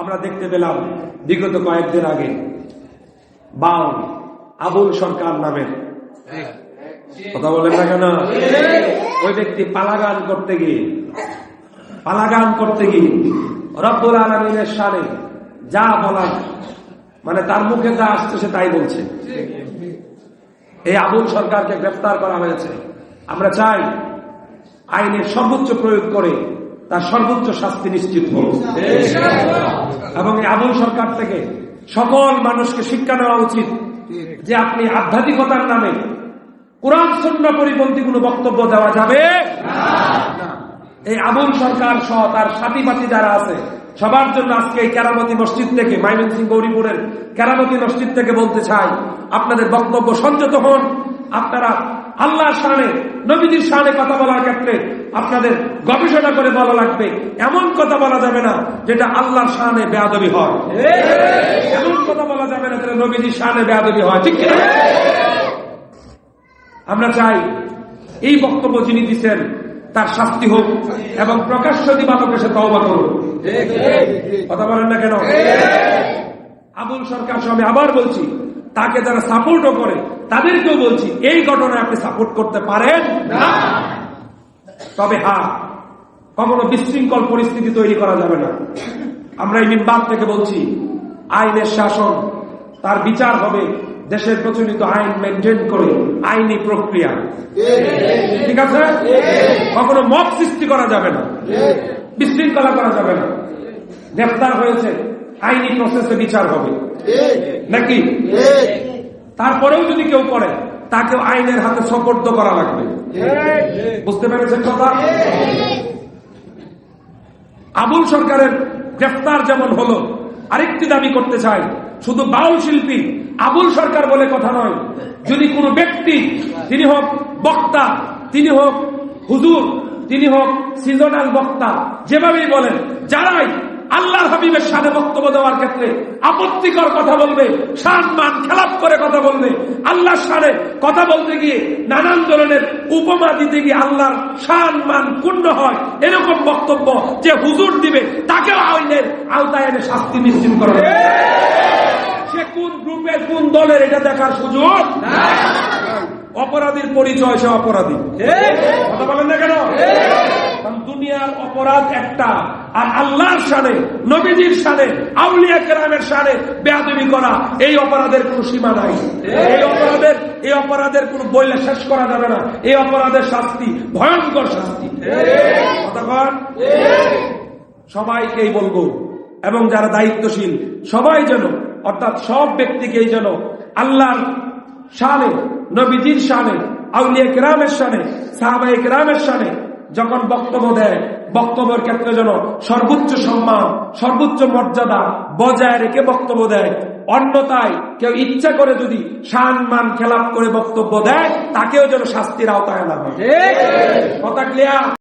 আমরা দেখতে পেলাম বিগত কয়েকদিন আগে বাউ আবুল সরকার নামের। কথা বলেন না কেন? ওই ব্যক্তি পালাগান করতে গিয়ে, পালাগান করতে গিয়ে রব্বুল আলমিনের সারে যা বলার মানে তার মুখে যা আসছে তাই বলছে। এই আবুল সরকারকে গ্রেফতার করা হয়েছে। আমরা চাই আইনের সর্বোচ্চ প্রয়োগ করে তার সর্বোচ্চ শাস্তি নিশ্চিত হোক। এবং এই আবুল সরকার থেকে সকল মানুষকে শিক্ষা নেওয়া উচিত যে আপনি আধ্যাত্মিকতার নামে কোরআন শূন্য পরিপন্থী কোনো বক্তব্য দেওয়া যাবে এই আবুল সরকার সহ তার সাথী পাতি যারা আছে, সবার জন্য আজকে এই কেরামতি মসজিদ থেকে ময়মনসিংহ গৌরীপুরের কেরামতি মসজিদ থেকে বলতে চাই, আপনাদের বক্তব্য সংযত হন। আপনারা আল্লাহর শানে নবীদের শানে কথা বলার ক্ষেত্রে আপনাদের গবেষণা করে বলা লাগবে, এমন কথা বলা যাবে না যেটা আল্লাহর শানে বেয়াদবি হয়। এমন কথা বলা যাবে না যেটা নবীদের শানে বেয়াদবি হয়। ঠিক আমরা চাই এই বক্তব্য যিনি দিচ্ছেন তার শাস্তি হোক এবং প্রকাশ্য দিবালকে সে তওবা করুক। কথা বলেন না কেন? আবুল সরকার সহ আবার বলছি, তাকে যারা সাপোর্টও করে তাদেরকেও বলছি এই ঘটনায় আপনি সাপোর্ট করতে পারেন? না। তবে হ্যাঁ কখনো বিশৃঙ্খল পরিস্থিতি তৈরি করা যাবে না। আমরা এই মিম্বার থেকে বলছি আইনের শাসন তার বিচার হবে দেশের প্রচলিত আইন মেনটেন করে আইনি প্রক্রিয়া। ঠিক আছে? কখনো মত সৃষ্টি করা যাবে না। বিশৃঙ্খলা করা যাবে না। গ্রেফতার হয়েছে আইনি প্রসেসে বিচার হবে। নাকি? তারপরেও যদি কেউ করে তাকে আইনের হাতে সপর্দ করা লাগবে। বুঝতে পেরেছেন কথা? আবুল সরকারের গ্রেফতার যেমন হলো, আরেকটি দাবি করতে চাই, শুধু বাউল শিল্পী, আবুল সরকার বলে কথা নয়, যদি কোনো ব্যক্তি, তিনি হোক বক্তা, তিনি হোক হুজুর, তিনি হোক সিজনাল বক্তা, যেভাবেই বলেন, যারাই আল্লাহর হাবিবের সাথে বক্তব্য দেওয়ার ক্ষেত্রে আপত্তিকর কথা বলবে সান মান খেলাপ করে কথা বলবে আল্লাহর সাথে কথা বলতে গিয়ে নানান ধরনের উপমা দিতে গিয়ে আল্লাহর সান মান পূর্ণ হয় এরকম বক্তব্য যে হুজুর দিবে তাকেও আইনের আওতায় এনে শাস্তি নিশ্চিত করা সে কোন গ্রুপের কোন দলের এটা দেখার সুযোগ? অপরাধীর পরিচয় সে অপরাধী। কথা বলেন না কেন? দুনিয়ার অপরাধ একটা। আর আল্লাহর সানে নবীজির সানে আউলিয়া কেরামের সানে বেয়াদবি করা, এই অপরাধের কোন সীমা নাই। এই অপরাধের এই অপরাধের কোন বইলে শেষ করা যাবে না। এই অপরাধের শাস্তি ভয়ঙ্কর শাস্তি। কতক্ষণ সবাইকেই বলব, এবং যারা দায়িত্বশীল, সবাই যেন, অর্থাৎ সব ব্যক্তিকেই যেন আল্লাহর শানে নবীজির শানে আউলিয়া কেরামের শানে সাহাবাই কেরামের শানে যখন বক্তব্য দেয় বক্তব্যের ক্ষেত্রে যেন সর্বোচ্চ সম্মান সর্বোচ্চ মর্যাদা বজায় রেখে বক্তব্য দেয়। অন্যতায় কেউ ইচ্ছা করে যদি সান মান খেলাপ করে বক্তব্য দেয় তাকেও যেন শাস্তির আওতায় না হয়। কথা ক্লিয়ার